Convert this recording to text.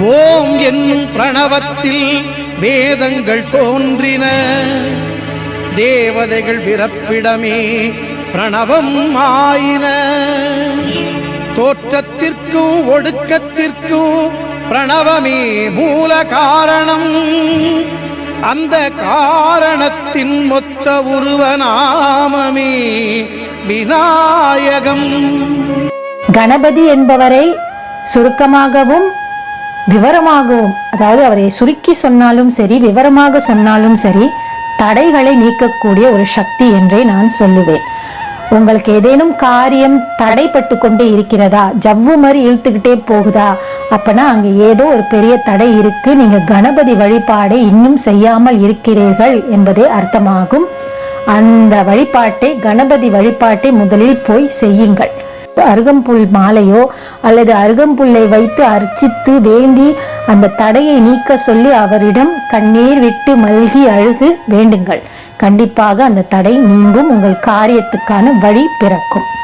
ஓம் என்னும் பிரணவத்தில் வேதங்கள் தோன்றின. தேவதைகள் பிறப்பிடமே பிரணவம் ஆயின. தோற்றத்திற்கும் ஒடுக்கத்திற்கும் பிரணவமே மூல காரணம். அந்த காரணத்தின் மொத்த உருவநாமமே விநாயகம். கணபதி என்பவரை சுருக்கமாகவும் விவரமாகவும் அதாவது அவரை சுருக்கி சொன்னாலும் சரி விவரமாக சொன்னாலும் சரி தடைகளை நீக்கக்கூடிய ஒரு சக்தி என்றே நான் சொல்லுவேன். உங்களுக்கு ஏதேனும் காரியம் தடைப்பட்டு கொண்டே இருக்கிறதா? ஜவ்வு மாதிரி இழுத்துக்கிட்டே போகுதா? அப்பனா அங்கே ஏதோ ஒரு பெரிய தடை இருக்கு. நீங்க கணபதி வழிபாடை இன்னும் செய்யாமல் இருக்கிறீர்கள் என்பதே அர்த்தமாகும். அந்த வழிபாட்டை கணபதி வழிபாட்டை முதலில் போய் செய்யுங்கள். அருகம்புல் மாலையோ அல்லது அருகம்புல்லை வைத்து அர்ச்சித்து வேண்டி அந்த தடையை நீக்க சொல்லி அவரிடம் கண்ணீர் விட்டு மல்கி அழுது வேண்டுங்கள். கண்டிப்பாக அந்த தடை நீங்கும். உங்கள் காரியத்துக்கான வழி பிறக்கும்.